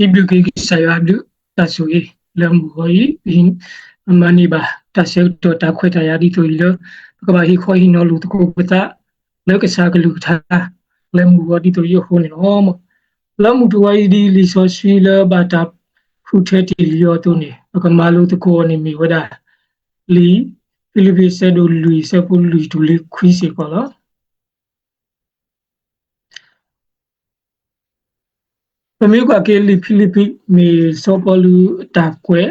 sibluke ki sayablu tasui lamu hoi in mani ba taseu to ta khweta ya di to lo ka ba hi khoi hi no lu to ko pata lo ka sa ka lu tha lamu ho di to yo ho ne no mo lamu to wa di li so swi la ba ta khu the ti li yo to ne ka ma lu to ko ne mi wada li Philippe se do lui se pu lui to le khwi se ko lo ပမျိုးကကေလီဖိလိပိမေစောပလူတာကွဲ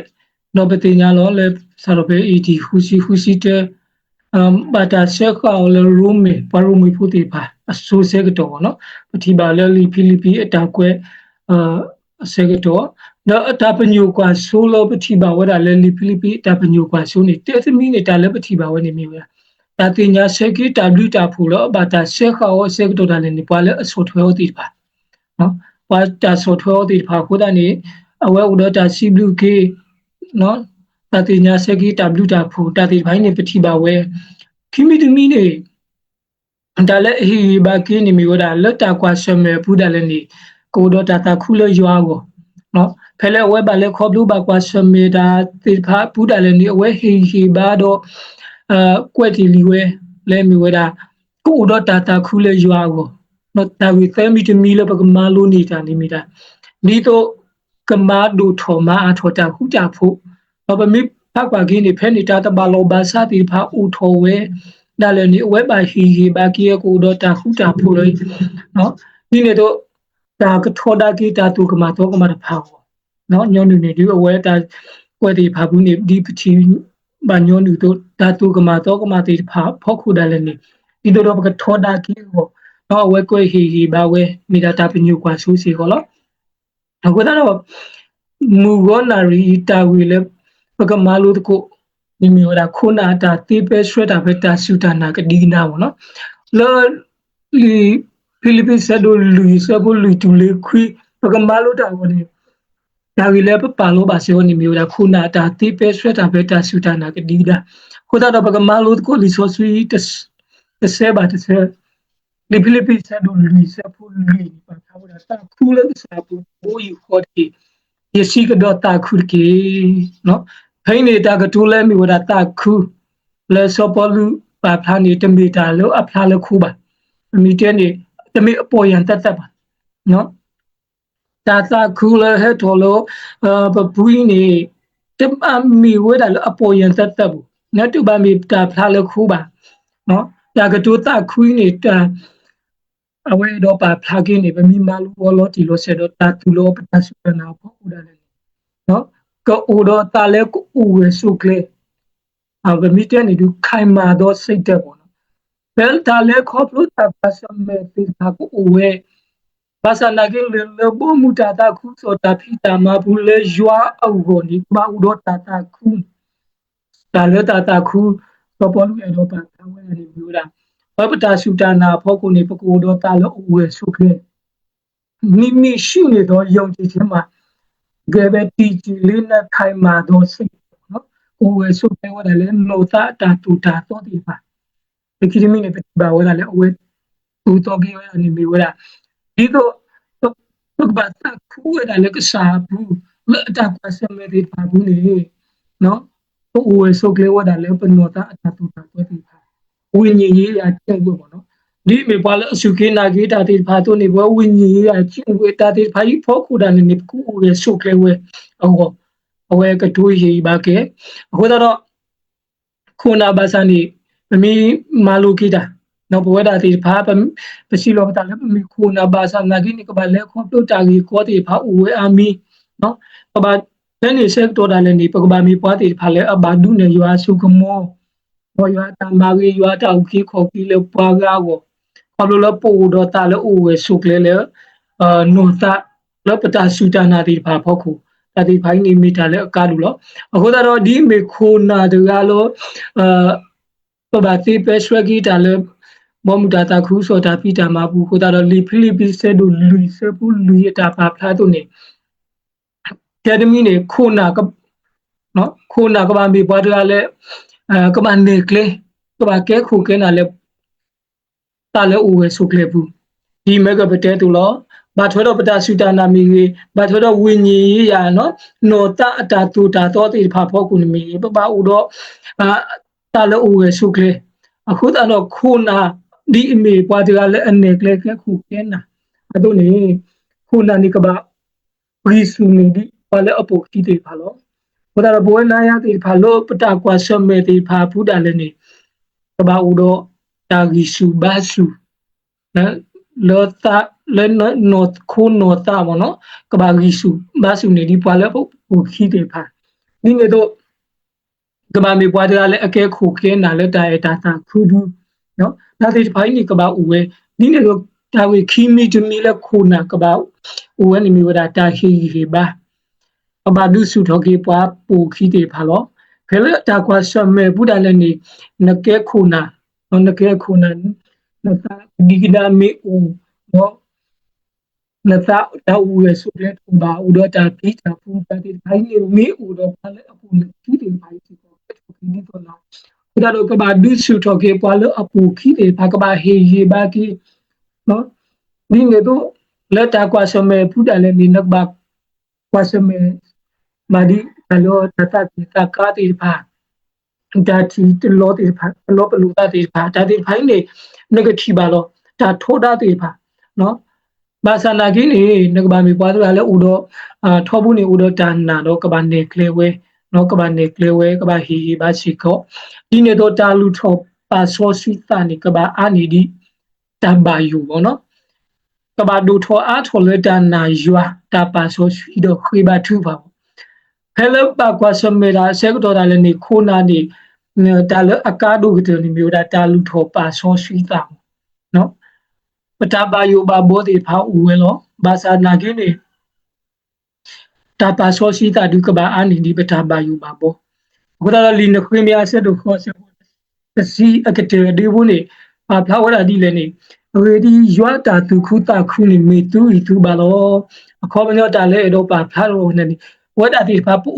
နော်ပတိညာလောလေဆာရပေအီတီဟူစီဟူစီတဲ့အမ်ဘာတာဆက်ကောလေရူမေပရူမီဖူတီပါအဆူဆေကတော့နော်ပတိပါလေလီဖိလိပိအတာကွဲအဆေကတော့နော်အတာပညူကွာဆိုလောပတိပါဝဒါလေလီဖိလိပိအတာပညူကွာဆိုနေတဲသမီနေတာလေပတိပါဝနေမျိုးရတာတင်ညာဆက်ကီ W တာဖူလောဘာတာဆက်ကောဆေကတော့ဒါလည်းနေပွားလေအဆူထွဲဟောတီပါနော် ဝါတာဆိုထောတိဖာခုဒနေအဝဲဥဒတာစီဘလူကေနော်တတိညာစကီ W တာဖူတတိဘိုင်းနေပတိပါဝဲခိမီတမီနေဒါလည်းဟီဘာကင်းနေမီဝဒါလက်တာကွာဆမေပူဒါလည်းနေကိုဒတာတာခုလရွာကိုနော်ဖဲလဲဝဲပါလဲခေါ်ဘလူးပါကွာဆမေတာတိဖာပူဒါလည်းနေအဝဲဟီဟီဘာတော့အာကွက်တီလီဝဲလဲမီဝဒါကိုဒတာတာခုလရွာကို နော်တာဝီသဲမီတမီလပကမာလိုနေတာနေမိတာနီတော့ကမာဒူထောမာအထောတာခုတာဖို့ဘပမိဖက်ပါကင်းနေဖဲနေတာတဘလောဘာစာတိဖာဥထောဝဲဒါလည်းနေဝဲပါဟီဟီဘာကီယကိုတော့တာခုတာဖို့လေနော်ဒီနေတော့တာကထောတာကီတာတူကမာတော့ကမာတဖာပေါ့နော်ညောင်းနေနေဒီအဝဲတာကွက်တီဖာဘူးနေဒီပချီဘာညောင်းနေတော့တာတူကမာတော့ကမာတီဖာဖောက်ခုဒါလည်းနေဒီတော့ဘကထောတာကီကို တော့ဝဲကွဲဟီဟီဘာဝဲမီတာတာပညုကွာဆူစီခေါ်လို့အခုတော့မူဂောနာရီတာဝီလေပကမာလူတကိုမိမိဝရခုနာတာတေးပဲဆွဲတာပဲတာဆူတာနာကဒီနာပေါ့နော်လောလီဖိလိပစ်ဆဒိုလူဆဘလူတူလေခွီပကမာလူတာဝင်ဒါဝီလေပပါလို့ပါစေနေမျိုးတာခုနာတာတေးပဲဆွဲတာပဲတာဆူတာနာကဒီနာခုတော့ပကမာလူကိုလီဆိုဆွီတစဆဲပါတဆဲ le Philippines sa do lui sa pu lui pa ka wa ta khu le sa pu bo yu ko ti ye si ka do ta khu ke no phain ne ta ka to le mi wa ta khu le so po lu pa pha ni te mi ta lo a pha le khu ba mi te ni te mi apo yan tat tat ba no ta ta khu le he to lo pa pu ni te mi wa da lo apo yan tat tat bu na tu ba mi ta pha le khu ba no ta ka to ta khu ni ta အဝဲတော့ပါဖလာကင်းနေပမီမာလူဝလောတီလို့ဆက်တော့တာတူလို့ပတဆုနာဖို့ဦးတယ်နော်ကအိုတော့တာလဲကိုဦးဝဲဆုကလေအဗမီတန်နေဒူခိုင်မာတော့စိတ်တဲ့ပေါ့နော်ဘယ်တာလဲခေါပလို့တာပါစမဲတိတာကိုဦးဝဲဘာသာနာကင်းလေလဘမူတာတာခုဆိုတာဖီတာမဘူးလေယွာအောက်ကိုဒီဘာဦးတော့တာတာခုတာလဲတာတာခုတော့ပေါ်လို့ရတော့ပါတာဝဲနေမျိုးလား ဘပတာစုတာနာဖောကုနေပကိုတော့တာလို့ဝယ်ဆုခဲ့မိမိရှိနေတော့ယုံကြည်ခြင်းမှာဂေဘတီဂျီလေးနဲ့ခိုင်မာတော့စိတ်နော်ကိုဝယ်ဆုခဲ့ဝတယ်လေနိုတာတာတူတာတော့ဒီပါဒီကိမိနေပတိပါဝတယ်လေအဝဲသူတော့ကြီးရနေမိဝရဒီတော့ဘဘတာခူရတယ်လေကစားဘူးလက်တာကစမဲဒီပါဘူးနေနော်ကိုဝယ်ဆုခဲ့ဝတယ်လေပနောတာအတာတူတာတော့ဒီပါ ဝိညာဉ်ရေးရာကျင့်ဖို့ပေါ့နော်ဒီမေပါလအစုကေနာကေတာတိဖာတို့နေဘဝိညာဉ်ရေးရာကျင့်ဝေတာတိဖာကြီးဖို့ခုတာနေကူဝေဆုကလေဝေအောအဝဲကတူရေပါကေအခုတော့ခုနာဘာစန်ဒီမမီမာလူကီတာနော်ဘဝတာတိဖာပစီလောပတာလည်းမီခုနာဘာစန်နာကိနိကဘာလဲခေါပလိုတာကြီးကောတိဖာဥဝေအာမီနော်ပဘာလည်းနေဆက်တော်တာလည်းနေပကဘာမီပွားတိဖာလည်းအဘာဒုနေရွာစုကမော ဟောရွာတမာရီရွာတောက်ကြီးခေါ်ပြီးလေပွားကားကိုဘာလို့လဲပို့တော့တာလဲအိုဝဲဆုကလေးလေအာနိုတာလပတာဆူတနာတိဘာဖောက်ခုတတိဖိုင်းနေမိတာလဲအကားလူလောအခုတော့ဒီမေခိုနာတကလောအာပဘာတိပဲဆွဲကြီးတာလဲမမူတာတာခူးဆိုတာပိတာမဘူးကိုတော့လီဖိလိပစ်ဆဲဒူလူဆပူလူရတာပါဖလာတုန်နေကယ်ဒမီနေခိုနာကနော်ခိုနာကဘာမီပွားတကလဲအဲ ကမန်နေကလေကဘာကဲခုကဲနာလေတာလေဦးဝဲဆုကလေဘူးဒီမကပတဲတူလောဘာထွေတော့ပတာစုတာနာမီရေဘာထွေတော့ဝိညာဉ်ရေးရနော်နောတအတာတူတာတော့တိဖာဖို့ကုနမီပပဥတော့အာတာလောဝဲဆုကလေအခုတော့ခုနာဒီအမေပွားတကလည်းအနေကလေးကခုကဲနာအဲ့တော့နေခုနာနိကဘာပရိစုနေဒီဘာလဲအပုတ်ကြီးတွေပါလို့ ဘုရားဘောနာရတိဖာလို့ပတာကွာဆွမေတိဖာဘုဒ္ဓလည်းနေကဘာဥတော့တာဂီစုဘာစုနော်လောတာလဲနောခုနောတာမနော်ကဘာဂီစုဘာစုနေဒီပွာလဲပုတ်ဟိုခီတေဖာဒီနေတော့ကဘာမေပွားတကလည်းအကဲခုကဲနာလဲတာရတာတာခုဘူးနော်ဒါတိဖိုင်းနေကဘာဥဝဲဒီနေတော့တာဝေခီမီတမီလဲခုနာကဘာဥဝဲနေမီဝဒတာဟီဟီဘာ အဘာဒုစုထောကေပွားပူခီတေဖာလောဖဲလဲတာကွာဆမေဘုဒ္ဓလည်းနေနကဲခုနာနော်နကဲခုနာနသာဒီကနာမေဥနော်နသာတော့ဝဲဆုလက်ဘာဥဒတာပိတာပူတာဒီဘိုင်းနေမေဥတော့ဖလဲအပူလက်ခီတေဘိုင်းစီကိုခီနေတော့လားဘုရားတို့ကဘာဒုစုထောကေပွားလို့အပူခီတေဘာကဘာဟေယေဘာကီနော်ဒီငေတော့လက်တာကွာဆမေဘုဒ္ဓလည်းနေနဘာကွာဆမေ မာဒီဘလောတတတိတကာတိဘာဒါတီတလောတိဘာလောပလူတာတိဘာဒါတိဖိုင်းနေ negative ပါလောဒါထိုးတာတိဘာနော်ဘာသာနာကိနေနကဘာမီပွားသူကလည်းဥတော့အာထောဘူးနေဥတော့ဒါနာတော့ကဘာနေကလေဝဲနော်ကဘာနေကလေဝဲကဘာဟီဟီဘာစီကောဒီနေတော့တာလူထောပါဆောစီတာနေကဘာအာနီဒီတမ်ဘာယူဘောနော်ကဘာဒူထောအားထောလဲဒါနာယွာတာပါဆောစီတော့ခေဘာထူပါဖဲ လပကွာစမေရာဆက်တော်တာလည်းနေခိုးနာနေဒါလအကားဒုကတနေမျိုးဒါတာလူထောပါဆောစီတာနော်ပတဘာယုဘာဘောတိဖာဥဝဲလောဘာသာနာကိနေတာပါဆောစီတာဒုကဘာအာနိဒီပတဘာယုဘာဘောဘုရားလီနခွေမြာဆက်တို့ခေါ်ဆက်တစီအကတေဒီဘူးနေဘာဖလာဝရဒီလည်းနေရေဒီရွာတာသူခုတာခုနေမေတူဤသူဘာလောအခေါ်မညောတာလဲတော့ပါဖလာလို့နေ ဝတ်အတိပါပူ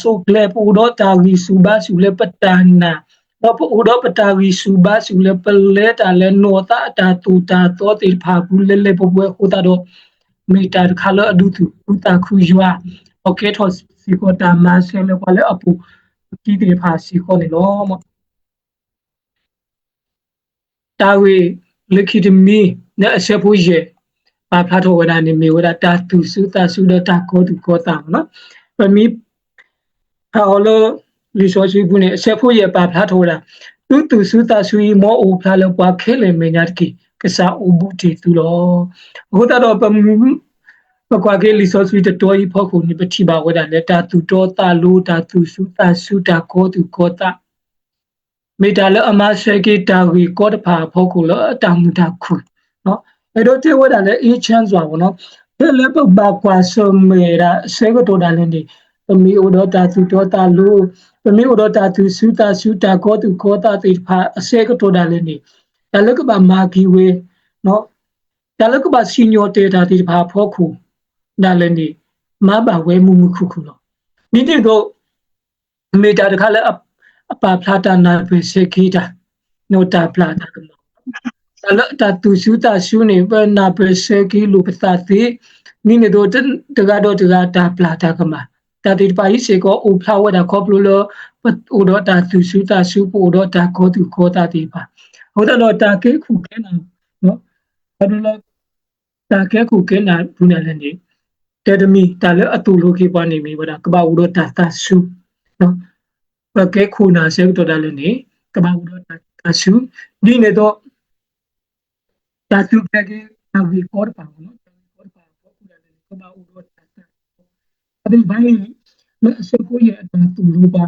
ဆိုကလေပူတော့တာဂီစုဘာစုလေပတနာတော့ပူတော့ပတာဂီစုဘာစုလေပလေတာလေနောတာတာတူတာတော့တိဖာဘူးလေလေပပွဲဟိုတာတော့မီတာခါလအဒူသူဥတာခူယွာโอเคထောစီကိုတာမဆဲလေကွာလေအပူတီတေဖာစီကိုနေလောမတာဝေလက်ခိတမီနဲ့အဆက်ဖို့ရဲ့ပါဖလာတော်ဝဒနေမေဝဒတာသူစုတာစုဒတာကိုသူကိုတာနော်ပ မီဟာလောလူစောရှိဘူးနဲ့အဆက်ဖို့ရဲ့ပါဖလာတော်တာသူသူစုတာစုီမောအိုဖလာလောပွားခဲလေမညာတကိကစားအိုဘူးတီသူလောဘုဒ္ဓတော်ပမီပကွာကေလီဆိုဆွီတတော်ဤဖို့ခုန်ပတိပါဝဒလက်တာသူတော်တာလူတာသူစုတာစုတာကိုသူကိုတာမေတ္တာလအမဆွေကေတာဝီကောတဖာဖို့ခုလအတမူတာခုနော်အဲ့တော့တေဝဒလည်းအေးချမ်းစွာပေါ့နော် ဘယ်လဲပဘာကွာဆုမေရာဆေကတော်တာလည်းဒီပမီဥဒတာသူတော်တာလူပမီဥဒတာသူစုတာစုတာကောသူကောတာတိဖာအစေကတော်တာလည်းဒီဒါလည်းကဘာမာဂီဝေနော်ဒါလည်းကဘာစီညိုတေတာတိဖာဖို့ခုဒါလည်းဒီမဘာဝဲမှုမှုခုခုလို့ဒီတိတော့မေတာတခါလဲအပါဖလာတာနာပဲစေခိတာနောတာဖလာတာကမ တလတတူစုတာရှုနေပနာပဲစေခိလူပတာတိနိနေတော့တကတော့တကတာဖလာတာကမတာတိပါဤစေကိုဥဖလာဝတာခေါပလူလောဥဒတာတူစုတာရှုပို့တော့တာခေါသူခေါတာတိပါဟုတ်တော့တာကေခုကဲနာနော်ဘာလို့လဲတာကေခုကဲနာဘူးနေလဲနေတေတမီတာလဲအတူလိုခေပါနေမိပါတာကဘာဥဒတာတာရှုနော်ဘကဲခုနာစေတော့တယ်နေကဘာဥဒတာတာရှုဒီနေတော့ တာသူကကေအဝီကောပါနော်ကောပါပေါ့ခုတယ်ကဘာဥဒတာတာအဲ့ဒီဘိုင်းလဲစေကိုရဲ့အတူလိုပါ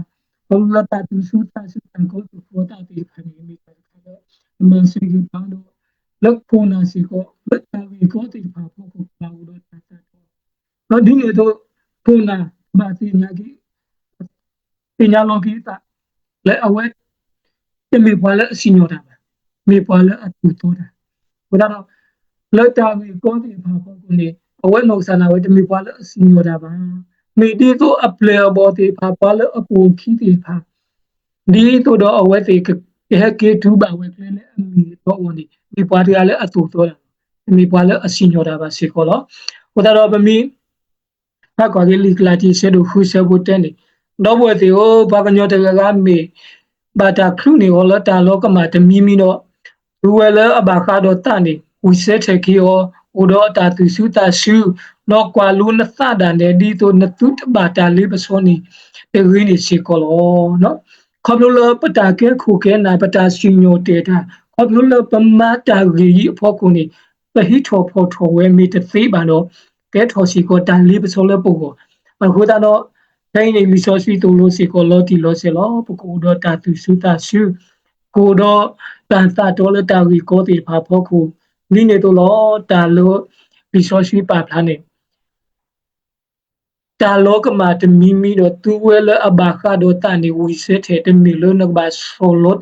ဘလတာသူစုတာစုတန်ကိုသူခေါ်တာဒီခဏမိတာခါတော့မန်စီကပါတော့လက်ဖို့နာစီကိုလက်တာဝီကိုတိဖာဖို့ကိုဘာဥဒတာတာတော့ဒီနေတော့ပုံနာဘာစီညာကြီးပညာလောကီတာလဲအ ဝဲတမေပွားလဲအစီညောတာပါမေပွားလဲအတူတော့တာဘုရားတော့လက်တာဝီကိုတိဖာဖို့ကိုနေအဝဲမောက်ဆန္ဒဝဲတမေပွားလဲအစီညောတာပါမေဒီတော့အပလေဘောတိဖာပွားလဲအပူခီတိဖာဒီတော့တော့အဝဲတိကဟဲကေတူပါဝဲကလေးလဲအမီတော့ဝန်ဒီမေပွားတရားလဲအတူတော့ mi pala asignora ba sikolo udaro ba mi ha ko ge liklati se do hu se bo ten ni do bo te o ba ka nyo te ga mi ba ta khru ni ho la ta lo ka ma te mi mi no ru we la ba ka do ta ni wi se te ki o u do ta tu su ta su no kwa lu na sa da ne di to na tu ta ba ta li ba so ni te ri ni sikolo no ခေါပလိုလပတာကဲခုကဲနာပတာစီညိုတေတာခေါပလိုလပမတာရီဖောကုနီပဟိထောဖောထောဝဲမီတသိပါတော့ကဲထောစီကိုတန်လေးပစောလပုကိုအခုတော့တိုင်းနေလီဆိုစီတူလို့စီကိုလောတီလို့စီလောပကူတော့တာသူစုတာစု ကိုတော့တန်တာတော်လတာဝီကိုတီဖာဖောခုနိနေတော့လောတာလို့လီဆိုစီပါဖလာနေတာလောကမှာတမီမီတော့သူဝဲလအဘာခါတော့တန်နေဝီစတဲ့တမီလို့နကဘာဆိုလို့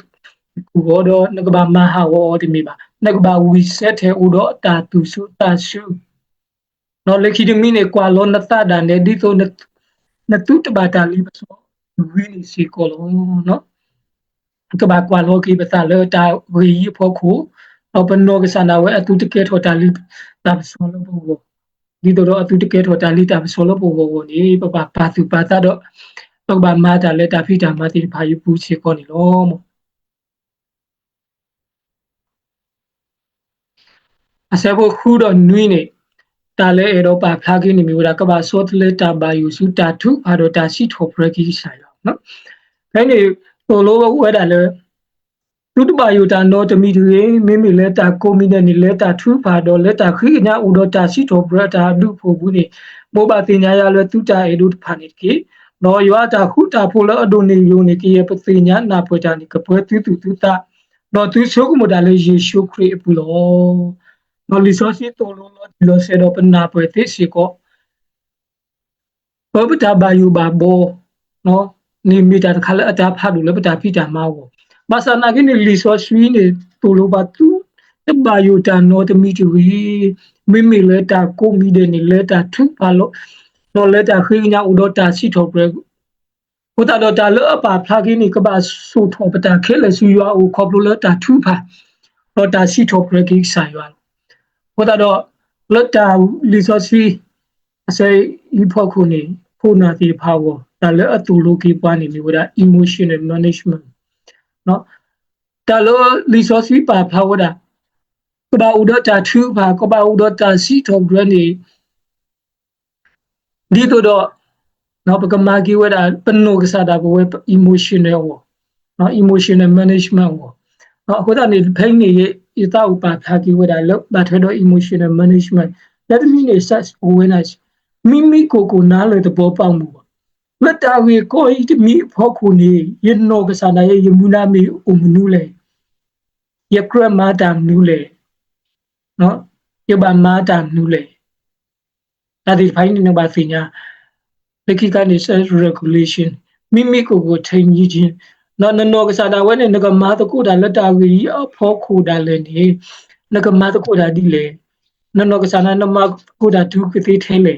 ကူတော့နကဘာမဟာဝေါ်ဒီမီပါနကဘာဝီစတဲ့ဥတော့တာသူစုတာစုနော်လက်ခိတမီနေကွာလောနတာဒန်နေဒီတော့နတုတဘာတာလီပစောဝီနီစီကိုလောနော် ကဘာကွာလောကိပစာလောတာဝီဖို့ခုအပနောကစနာဝဲအတူတကဲထော်တာလီတာဆောလောဘောဒီတော့အတူတကဲထော်တာလီတာဆောလောဘောဘောနေပပပါသူပါတာတော့ပပမာတာလက်တာဖိတာမတိဖာယူပူချေကောနေလောမအစဘခုတော့နွိနေတာလဲအေရောပါဖလာကင်းနေမျိုးဒါကဘာဆော့တလက်တာဘာယူစုတာထုအာတော့တာရှိထော်ပရကီဆိုင်ရောနော်ခိုင်းနေတော် လို့ဝဲတာလဲသူတပါယူတာတော့တမီတွေမိမိလက်တာကိုမီနဲ့နေလက်တာထူပါတော့လက်တာခိညာဥတော့တာရှိတော်ပရတာလူဖို့ဘူးနေမောပါတင်ညာရလဲသူတာအေဒုဖာနေကေနော်ရွာတာခုတာဖို့လဲအဒိုနေယုံနေကေပသိညာနာပွေတာနေကပွဲသူသူသူတာတော့သူဆိုကမဒါလေယေရှုခရစ်ပူလောနော်လီဆိုစီတော်လို့လို့ဆေတော့ပနာပွေသိစီကိုဘဘတာဘာယူဘာဘောနော် နေမီတာခါလဲအတာဖတ်လို့လဲပတာဖိတာမောက် masana kini liso swine tolo batu te bayo ta no te mi tu wi mi mi le ta ko mi de ni le ta thu pa lo no le ta khi nya u do ta si tho pre ko ta do ta lo pa phla kini ka ba su tho pa ta khe le su ya u kho lo le ta thu pa do ta si tho pre ki sa ya ko ta do le ta liso swi sai i pho ko ni pho na ti pha wo ta le atu lo ki pa ni mi wa emotional management နော်တ လောလီဆိုစီပါဖာဝဒကဘာဥဒတာထူပါကဘာဥဒတာစီထုံရနေဒီတော့နော်ပကမာကီဝဒပနိုကစားတာဘဝ emotional ဝနော် emotional management ဝနော်အခုတည်းဖိနေရဲ့ဣတာဥပါဖာကီဝဒလောက်ဒါထတော့ emotional management that means such awareness မိမိကိုယ်ကိုနားလည်တဲ့ဘောပေါက်မှုပါ မတာဝေကိုဤတမိဖို့ခုနေယနောကစားနာယယမူနာမီအုံမနူလေယကရမာတာနူလေနော်ယဘမာတာနူလေဒါဒီဖိုင်းနေပါစညာလကိကနေ self regulation မိမိကိုယ်ကိုထိန်ကြီးခြင်းနော်နနောကစားတာဝဲနေငကမာတကုတာလက်တာဝီအဖို့ခုတာလည်းနေငကမာတကုတာဒီလေနနောကစားနာနမကုတာဒုကတိထဲလေ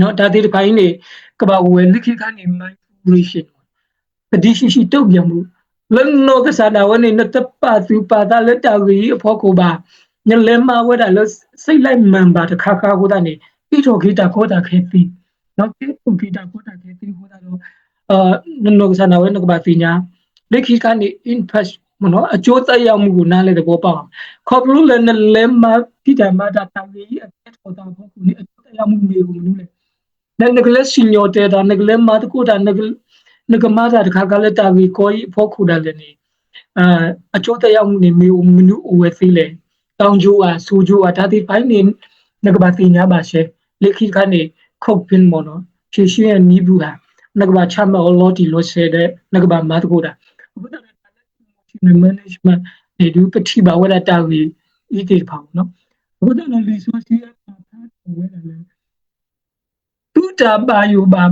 နော်ဒါဒီဖိုင်းနေ ကဘာဝဲလိခိကနေ migration ပတိရှိရှိတုတ်ပြန်မှုလနောကစားတာဝနေနတပါသူပါတာလက်တာကြီးအဖို့ကိုပါညလဲမဝဲတာလို့စိတ်လိုက်မှန်ပါတခါခါကိုတာနေဣထောခိတာခေါ်တာခဲပြီနော်ကိကွန်ပျူတာခေါ်တာခဲပြီခေါ်တာတော့အာနနောကစားနာဝဲနကပါပညာလက်ခိကနေ impact မနော်အကျိုးသက်ရောက်မှုကိုနားလဲတဲ့ဘောပေါက်ခေါ်ပလို့လည်းလဲမပိတာမတာတာကြီးအကျိုးတော်တာဖို့ကိုအကျိုးသက်ရောက်မှုမျိုးမလို့လေ nagle sinyote da nagle mat ko da nagle nagma da kha ka le ta wi ko yi pho khu da le ni အာအချိုးတယောက်နေမျိုးမနုဝဲသေးလေတောင်ကျိုးအားစူကျိုးအားဒါတိပိုင်းနေငကဘာတင်ညာပါရှေလက်ခိကနေခုတ်ပင်မော်နော်ဖြည့်ရှင်းနီးဘူးဟာငကဘာချမောလော်တီလို့ဆဲတဲ့ငကဘာမတ်ကိုတာဘုဒ္ဓဘာသာ management ဒီဒုပတိဘာဝရတာဝီဤတေဖောင်းနော်ဘုဒ္ဓနာလီဆိုစီယာပါတာဝဲတယ် သူတာပါယူပါ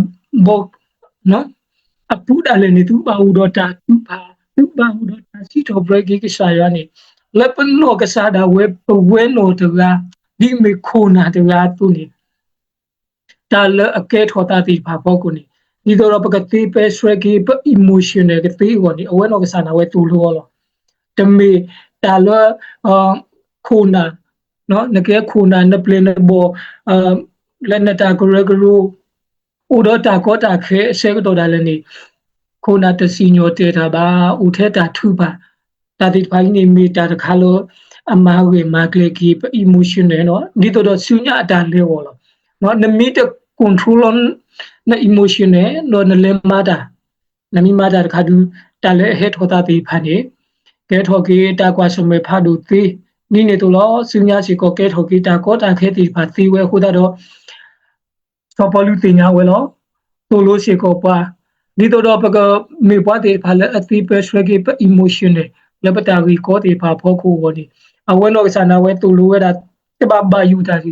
ဘောနော်အပူတာလည်းနေသူပါဦးတော့တာသူပါသူပါဦးတော့တာစီတော့ break ကိစ္စရနေလက်ပနောကစားတာဝဲဝဲနော်တကဒီမေခိုနာတကသူနေတာလအကဲထောတာတိပါဘောကိုနေဒီတော့ပကတိပဲဆွဲကိပ emotional ကတိကိုနေအဝဲနော်ကစားနာဝဲသူလို့လောတမေတာလအခိုနာနော်ငကဲခုနာနပလနဘောအာ လက်နတာဂရဂရူဥဒတာကောတာခဲဆေကတော့ဒါလည်းနေခုနာတစီညိုတေတာပါဥထဲတာထုပါတာတိဖိုင်းနေမီတာတခါလို့အမာဝေမာကလကီ emotion နဲ့နော်ဒီတော့ဆုညာတာလေဝလောနော်နမီတ control on န emotion နဲ့နော်နလေမာတာနမီမာတာတခါဒူတာလေ head ဟောတာတိဖာနေကဲထော်ကေတာကွာစမေဖာဒူသေးနိနေတူလောဆုညာစီကိုကဲထော်ကေတာကောတာခဲတိဖာသီဝဲခုတာတော့ စောပလူတင်ညာဝဲလောတိုလိုစီကိုပါဒီတော့ပကမေပွားတဲ့ဖာလေအတိပဲဆွဲကေပ emotion နဲ့လပတာဝီကိုတေဖာဖို့ကိုဝဒီအဝဲနောဆာနာဝဲတူလိုဝဲတာတပဘာယူတာစီ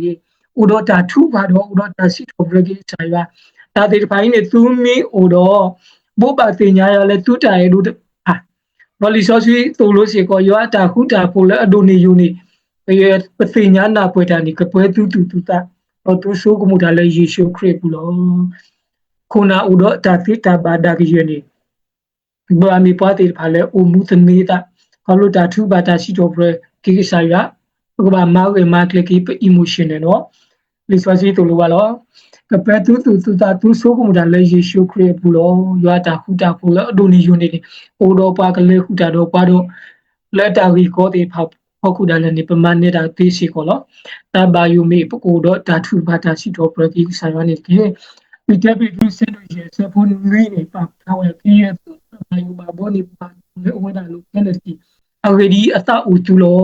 ဥဒတာထူပါတော့ဥဒတာစီထိုဘရဂီဆိုင်ပါတာတေဖိုင်းနေသူမီဥတော့ဘောပါတင်ညာရလဲတူတာရလူဟာဘောလီဆောစီတူလိုစီကိုယောတာခုတာပိုလဲအဒိုနီယူနီယေပသိညာနာပွေတာနီကပွဲတူတူတူတာတော့ သူဆိုးကမှုတာလဲယေရှုခရစ်ဘူးလို့ခုနာဥတော့တာတိတာဘာဒါကီယနီဘာမီပွားတေဖာလဲအိုမှုသနေတာဘာလို့တာထုဘာတာရှိတော့ပြကိကိစာရကဘာမောက်ဝေမာကလကီပ emotion နော်လီဆွာစီတူလိုပါလောကပတူတူတူတာသူဆိုကမဒါလေယေရှုခရစ်ဘူးလောရွာတာခုတာဘူးလောအဒိုနီယိုနေနေအိုတော့ပါကလေးခုတာတော့ပါတော့လက်တာဝီကိုတေဖောက်ဖောက် ခုတာလည်းနေပမနေတာသိစီကိုလောတဘာယုမေပကိုတော့တာထုဘာတာရှိတော့ပြကိစာရနေကေဒီတပိသူစလို့ရစပွန်မီနေပါတော့ကေယဘာယုဘာဘောနေပါလေဝဒါလို့ကနေတီ already အသဥတူလော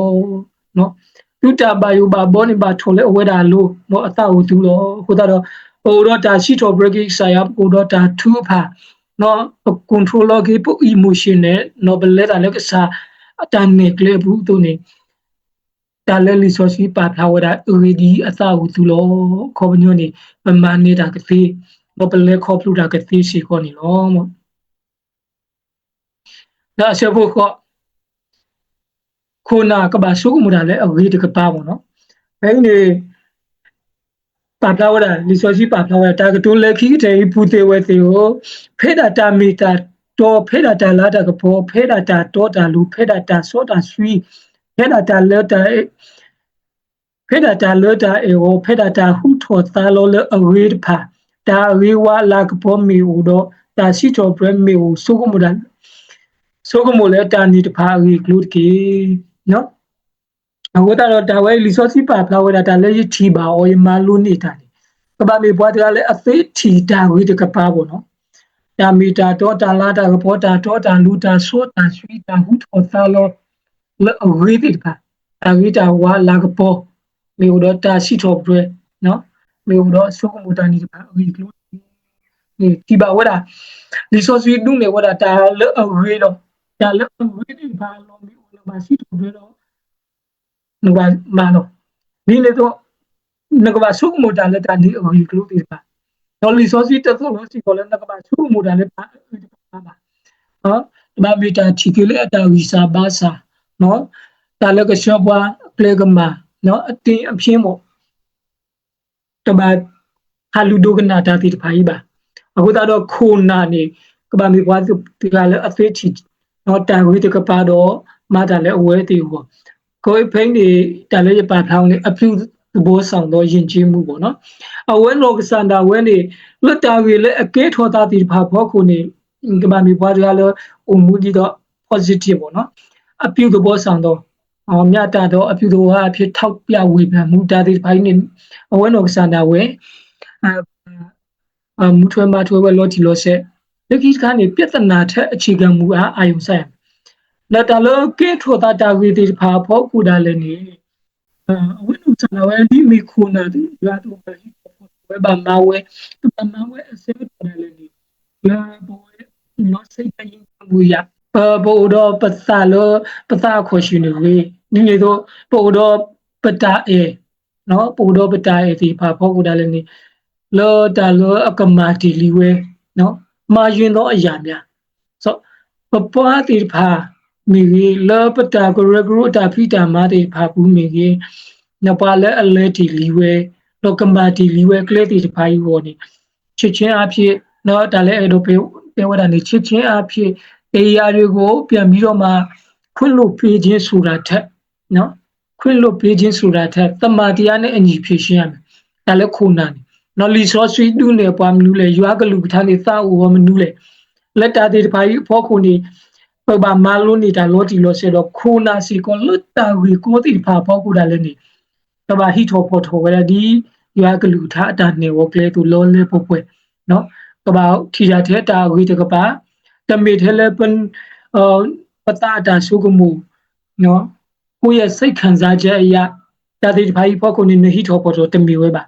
နော်တုတဘာယဘာဘောနိဘာထိုလေအဝဲတာလို့နော်အသဥတူလောခုတော့ဟိုတော့တာရှိတော် breaking ဆိုင်ပ်ကိုတော့တာထူဖာနော် controller ကေပ emotion နဲ့နော်ဘလက်တာလည်းကစားအတန်နေကလေးဘူးသူနေ တာလည်းလီဆိုစီပါဖလာဝတာ already အသဥတူလောခေါ်ညိုနေပမာနေတာကတိနော်ဘလက်ခေါ်ပလူတာကတိရှိခေါ်နေလောမဒါဆက်ဖို့ခေါ်ခုနာကဘာစုကမူတာလဲအဝေးတကပါပေါ့နော်ဘယ်နေပါပလာဝရလီဆိုစီပါပလာဝရတာကတိုလက်ခိတဲ့ပူသေးဝဲသေးကိုဖေဒတာမီတာတော့ဖေဒတာလာတာကပေါ်ဖေဒတာတော့တာလူဖေဒတာစောတာဆွီ ဖေဒတာလက်တာဖေဒတာလက်တာအေဟိုဖေဒတာဟူထောသားလို့လဲအဝေးဖာတာဝေဝလာကပေါ်မီဟူတော့တာစီတော်ပရမီဟူစုကမူတာစုကမူလဲတာနီတဖာရီကလုတ်ကီနော်အခုတော့ဒါဝဲ resource ပါဖလာဝဲတာလည်းထီပါအော်မလူနေတာကဘာမေဘွားတကလည်းအသေးထီတာဝေးတကပါပေါ့နော်တာမီတာတော့တာလာတာဘောတာတော့တာလူတာဆိုတာဆွီတာဟုထောသလော လအဝေးတိပါအဝေးတာဝါလာကပေါ်မေတော့တာရှိတော့ပြနော်မေတော့ဆုကမူတာနေပါအဝေးကလို့ဒီဒီပါဝဲတာ resource ဒုနေဝဲတာတာလအဝေးတော့တာလအဝေးတိပါလို့မေဘာရှိတော့ပြတော့နဘာမာလို့ဒီလေတော့နကဘာဆုကမတာလက်တာဒီအဝီကလို့ဒီပါတော့လီဆိုစီတက်ဆိုလို့စီကိုလည်းနကဘာဆုကမတာလက်ပါပါပါနော်ဒီမှာမီတာချီကလေးအတာဝီစာဘာစာ နော်တာလကရှော့ပွားပလေကမာနော်အတင်းအပြင်းပေါ့တဘာဟာလူဒိုကနာတာတိတဖာကြီးပါအခုတော့ခိုနာနေကဘာမီဘွားဒီကလည်းအသေးချီနော်တာဝီတကပါတော့မတာလည်းအဝဲတည်ပေါ့ကိုယ်ဖိန်းဒီတာလည်းပါထောင်းလေအပြုသဘောဆောင်သောယဉ်ကျေးမှုပေါ့နော်အဝဲလောကစန္ဒဝဲနေလွတ်တာဝေလည်းအကဲထောတာတိဖာဖို့ခုနေကမမီဘွားရလည်းအမှုဒီတော့ positive ပေါ့နော် အပြုသဘောဆောင်သောအောင်မြတ်တော့အပြုသဘောအဖြစ်ထောက်ပြဝေဖန်မှုတာတိဖိုင်းနေအဝဲလောကစန္ဒဝဲအမှုထွဲမထွဲဝဲလောတီလောဆက်လက်ကြီးကနေပြဿနာထက်အခြေခံမူအားအာယုံဆိုင်လတလကေထောတာတာဝေတိဖာဖောကူဒါလည်းနေအဝိနုစနာဝဲဒီမီခုနာဒီရတော့ပဲဝဲဘာမဝဲတပမဝဲအစေတော်လည်းနေလာဘောနော်စိတ်တိုင်းမူရ ပဘောတော့ပသလောပသခေါ်ရှိနေဝေဒီနေတော့ပိုတော့ပတာအေနော်ပိုတော့ပတာအေဒီဖာဖောကူဒါလည်းနေလောတာလောအကမာတီလီဝဲနော်မာရင်တော့အရာများဆိုပပွားတိဖာမိကြီးလောပတာကရဂရုတာဖိတာမာတိဖာဘူးမိကြီးနပါလဲအလဲတီလီဝဲလောကမာတီလီဝဲကလေးတီတဖာယူဟောနေချစ်ချင်းအဖြစ်နော်ဒါလည်းအဲ့လိုပြောပြောတာနေချစ်ချင်းအဖြစ် အေးရာတွေကို ပြန်ပြီးတော့မှခွင့်လို့ပြေးခြင်းဆိုတာထက်နော်ခွင့်လွတ်ပေးခြင်းဆိုတာထက်တမာတရားနဲ့အညီဖြည့်ရှင်းရမယ်ဒါလည်းခုနာနေနော်လီဆောဆွေးတူးနေပွားမနူးလေရွာကလူပထန်နေသာဝမနူးလေလက်တာတဲ့တပါးဖောခုနေပဘာမာလုံးနေတာလောတီလောဆေတော့ခုနာစီကောလွတ်တာဝီကိုတိဖာဖောခုတာလည်းနေတပါဟီထောဖောထောဝဲဒီရွာကလူထားအတာနေဝကလေသူလောလေပို့ပွဲနော်ကဘာခီရတဲ့တာဝီတကပါ တမေထဲလည်းပန်အော်ပတာတာဆုကမှုနော်ကိုယ့်ရဲ့စိတ်ခံစားချက်အရာတာတိတပါဟီဖောခုနေနဟီထောဖောထောတမီဝဲပါ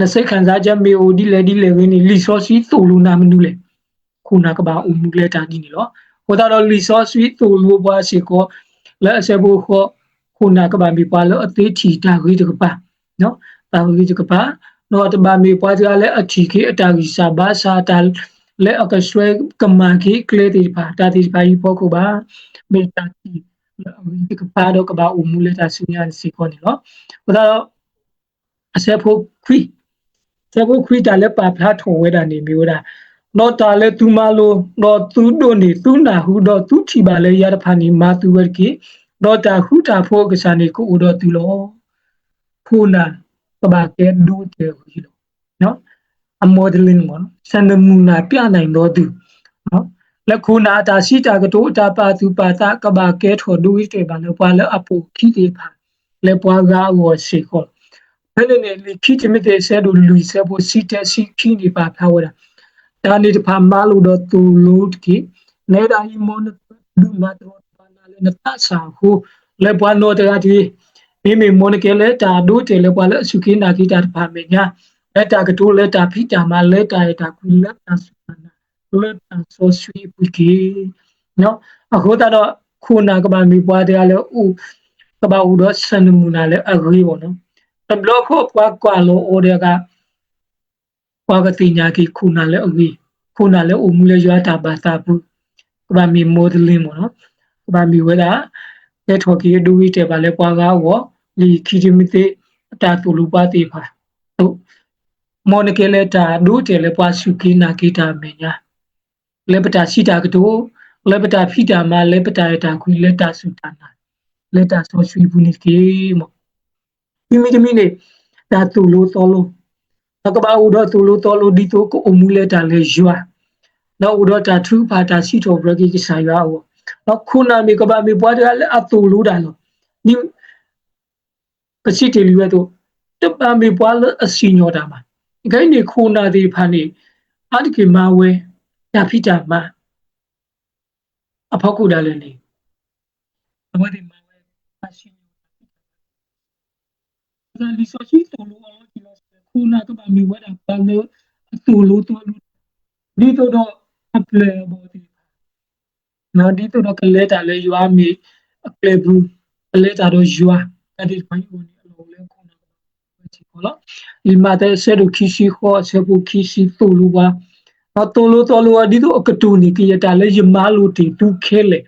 နစိတ်ခံစားချက်မေအိုဒီလေဒီလေဝင်းနီလီဆောစီတူလူနာမနူလေခုနာကဘာအုံမူလေတာဒီနီလောဟိုတာတော့လီဆောစီတူလူဘွားစီကိုလဲအစဘူခောခုနာကဘာမီပါလောအသေးချီတာကြီးတကပါနော်တာကြီးတကပါနော်တဘာမီပွားကြလဲအချီခေအတာကြီးစာဘာစာတာ လဲအကဆွဲကမန်ခေကလေတီပါတာတီပါကြီးဖို့ကိုပါမေတာတီဒီကပါတော့ကဘာအုံမူလေတာစီညာစီကိုနီလောဟိုတာတော့အစဖို့ခွီစဘခွီတာလည်းပါဖလားထုံဝဲတာနေမျိုးတာတော့တာလည်းသူမလို့တော့သူတို့နေသူနာဟုတော့သူချီပါလေရတဖာနေမာသူဝဲကေတော့တာဟုတာဖို့ကစားနေကိုတော့သူလို့ဖူနာကဘာကဲဒူတဲ့ဟူလို့နော် အမောဒလင်းမောနော်စန္ဒမူနာပြနိုင်တော့သူနော်လက်ခုနာတာရှိတာကတိုးတာပါသူပါတာကဘာကဲထော်ဒူဝိတေပါလေပွာလဲအပူခီတေပါလေပွာကားဝစီခေါ်ဘယ်နဲ့လေခိတမတဲ့ဆဲတို့လူဆဲဖို့စီတက်စီခိနေပါဖာဝရဒါနေတဖာမလို့တော့သူလို့ကိနေဒါဟီမွန်ဒူမတ်တော့ပါနာလေနတဆာဟုလေပွားနောတကတိမိမိမွန်ကလေတာဒူတေလေပွားလေစုခိနာကိတာတဖာမေညာ လက်တာကတိုးလက်တာဖိတာမလက်တာရတာကုလက်တာစုနာလက်တာဆိုဆွေပုကိနော်အခုတော့ခုနာကဘာမီပွားတယ်လေဥကဘာဥတော့စနမူနာလေအဂရီပေါ့နော်တဘလခုပွားကွာလို့အိုရကပွားကတိညာကိခုနာလေအဝီခုနာလေအမှုလေရွာတာပါတာဘူးကဘာမီမိုဒလင်းမနော်ကဘာမီဝဲတာလေထော်ကီဒူဝီတေပါလေပွားကားဝလီခီဂျီမီတေတာတူလူပါတေဖာဟုတ် မောနကေလေတာဒူတေလေပွားစုကိနာကိတာမေညာလေပတာရှိတာကတိုလေပတာဖိတာမလေပတာရတာခွီလေတာစုတာနာလေတာဆိုရွှေဘူးနိကေမောမိမိတမိနေဒါသူလို့သောလို့ကဘာဥဒသူလို့သောလို့ဒီတော့ကိုအမှုလက်တာလေရွာနောက်ဥဒတာထူပါတာစီတော်ဘရဂီကဆာရွာဟောနောက်ခုနာမီကဘာမီပွားတယ်လေအတူလို့တာလို့ဒီကစီတီလီဝဲတော့တပမီပွားလအစီညောတာမှာ ဂိုင်းနေခုနာဒီဖာနေအဒီကေမာဝဲတာဖိတာမအဖောက်ကူတာလည်းနေအဝဲဒီမာဝဲအစီဒါလီဆိုချီတိုလိုအော်ဒီလိုခုနာကဘာမီဝဲတာပါလို့တူလို့တူလို့ဒီတော့အပလေဘောဒီနော်ဒီတော့ကလေတာလေယူ အမီအပလေဘူးကလေတာတော့ယူအအဲ့ဒီပိုင်းကိုနေအလုံးလဲခုနာကဘာချီခေါ်လို့ဒီမှာတဲ့ဆဲဒူခီရှိခေါ်ဆဲဘူခီရှိတူလို့ပါတော့တူလို့တော်လို့ဒီတော့အကတူနီကရတာလေယမာလို့တီတူခဲလေ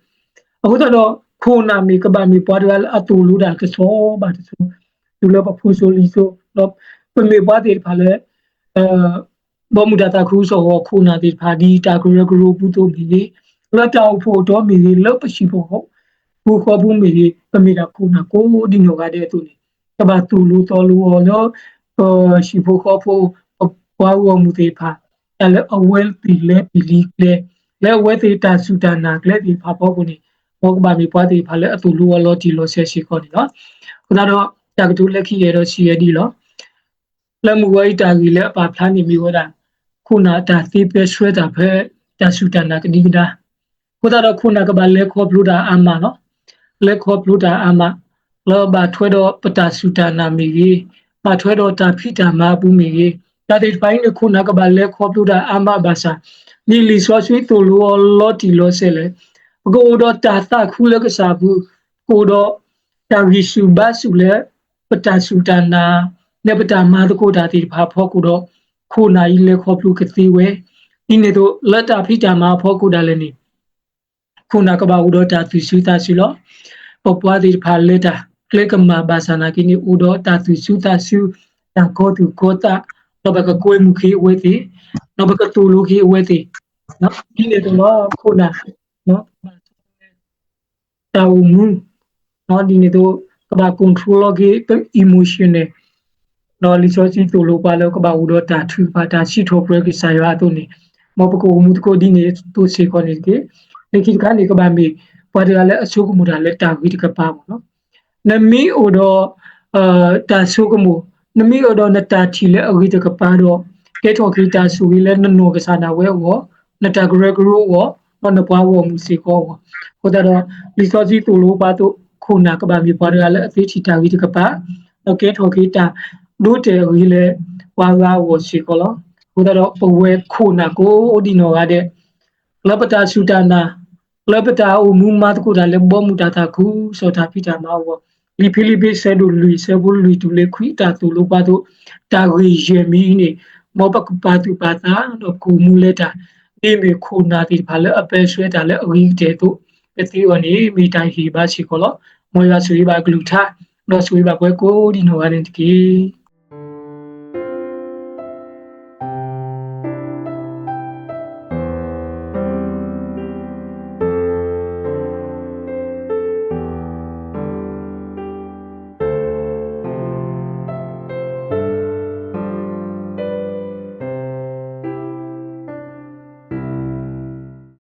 အခုတော့ခုနာမီကဘာမီပွားတယ်အတူလို့တာကစောပါတဆိုလူလပဖူဆိုလီဆိုတော့ပမေပါတဲ့ဖာလေအဲဘောမူဒတာခူးဆိုဟောခုနာတဲ့ဖာဒီတာဂရဂရပူတိုမီလေလတောက်ဖို့တော့မီလေလောက်ပရှိဖို့ဟုတ်ဘူခေါ်ဘူးမီလေပမေတာခုနာကိုဒီညောကတဲ့သူနေတဘာတူလူတော်လူဟောတော့ ရှိဖို့ခေါ်ဖို့ပွားဝမူတဲ့ဖာအဲ့လေအဝဲတီလေပီလီလေလေဝဲတေတာစူတာနာကလေဒီဖာပေါ်ကုန်နေဘောကဘာမီပွားတဲ့ဖာလေအတူလူလောတီလောဆက်ရှိခေါ်နေနော်ခုနတော့တကတူလက်ခိရတော့ရှိရဒီလောလက်မှုဝိတာကြီးလက်အပါဖလားနေမိဝတာခုနာတာသေးပဲဆွဲတာဖဲတဆူတနာကဒီကဒါခုတော့ခုနာကဘာလက်ခေါ်ပလူတာအမနော်လက်ခေါ်ပလူတာအမလောဘထွဲတော့ပတာဆူတနာမီကြီး ပါထွဲတော့တာဖိတာမပူမီကြီးတာတဲ့ပိုင်းခုနာကဘာလက်ခေါ်ပလူတာအမဘာသာနီလီဆွဆွေတူလောလောတီလောဆဲလေကိုတော့တာတာခုလကစားဘူးကိုတော့တာဂီစုဘတ်စုလေပတစုတနာနေပတမာတကိုတာတိဖာဖောကုတော့ခိုနာကြီးလေခေါ်ပလူကတိဝဲဒီနေတော့လတ်တာဖိတာမာဖောကုတာလည်းနေခုနာကဘာဥဒတာသူစုတာစီလောပပွားတိဖာလက်တာ ကလကမဘာသနာကိနေဥဒတာသူစုတာစုတာကိုသူကိုတာတော့ဘကကိုမှုခေဝဲတိတော့ဘကတူလူခေဝဲတိနော်ဒီနေတော့ခုနာနော်တာဝမှုနော်ဒီနေတော့ကဘာ control ကေပ emotional နော်လီဆိုစီတူလိုပါလောကဘာဦးတော့တာထူပါတာရှိထိုပရကိစာရအတုနေမောပကိုမှုတကိုဒီနေတူစီကောနေကေလေခိကနေကဘာမီပါရလည်းအဆုကမှုတာလည်းတာဝီတကပါပေါ့နော် နမီအိုတော့အာတာဆုကမှုနမီအိုတော့နတာတီလဲအဂိတကပန်တော့ကဲထော်ခိတာဆူကြီးလဲနနောကစားနာဝဲဝနတာဂရဂရုဝတော့နပွားဝမှုစီကောဝဟိုတော့လီဆိုစီတူလိုပါတော့ခုနာကပန်ပြပွားရလဲအသေးချီတာကြီးတကပန်တော့ကဲထော်ခိတာဒုတေကြီးလဲဝါဝါဝစီကောလောဟိုတော့ပဝဲခုနာကိုအိုဒီနောကတဲ့လပတာဆူတာနာလပတာအူမူမတ်ကိုတာလဲဘောမူတာတာခုဆိုတာပိတာမဝ လီဖိလိပိဆဲဒူလူဆဲဘူလူတူလေခွီတာတူလိုပါတော့တာရီယေမီနေမောပကပါတူပါတာတော့ကူမူလက်တာဒီမေခုနာတိဘာလဲအပယ်ဆွဲတာလဲအဝီတဲ့တို့ပတိဝနေမိတိုင်ဟီပါစီကောလမွေရဆွေးပါဂလူထာတော့ဆွေးပါကွယ်ကိုဒီနောရတဲ့တကီ